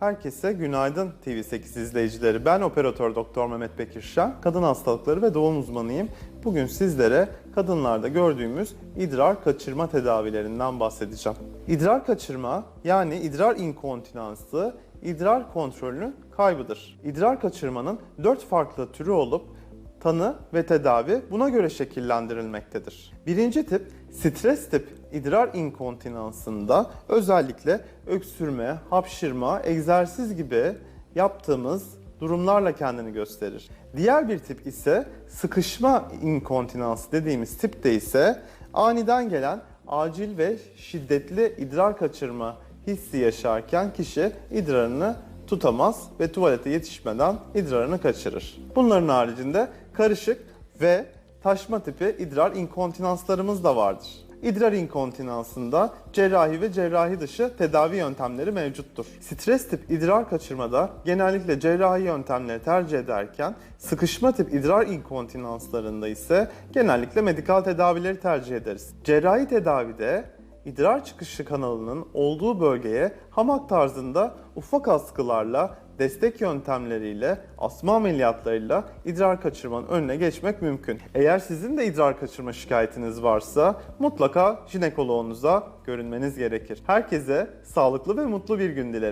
Herkese günaydın TV8 izleyicileri. Ben operatör doktor Mehmet Bekir Şen, kadın hastalıkları ve doğum uzmanıyım. Bugün sizlere kadınlarda gördüğümüz idrar kaçırma tedavilerinden bahsedeceğim. İdrar kaçırma yani idrar inkontinansı idrar kontrolünün kaybıdır. İdrar kaçırmanın 4 farklı türü olup tanı ve tedavi buna göre şekillendirilmektedir. Birinci tip stres tip idrar inkontinansında özellikle öksürme, hapşırma, egzersiz gibi yaptığımız durumlarla kendini gösterir. Diğer bir tip ise sıkışma inkontinansı dediğimiz tipte ise aniden gelen acil ve şiddetli idrar kaçırma hissi yaşarken kişi idrarını tutamaz ve tuvalete yetişmeden idrarını kaçırır. Bunların haricinde karışık ve taşma tipi idrar inkontinanslarımız da vardır. İdrar inkontinansında cerrahi ve cerrahi dışı tedavi yöntemleri mevcuttur. Stres tip idrar kaçırmada genellikle cerrahi yöntemleri tercih ederken sıkışma tip idrar inkontinanslarında ise genellikle medikal tedavileri tercih ederiz. Cerrahi tedavide idrar çıkışı kanalının olduğu bölgeye hamak tarzında ufak askılarla, destek yöntemleriyle, asma ameliyatlarıyla idrar kaçırmanın önüne geçmek mümkün. Eğer sizin de idrar kaçırma şikayetiniz varsa mutlaka jinekoloğunuza görünmeniz gerekir. Herkese sağlıklı ve mutlu bir gün dilerim.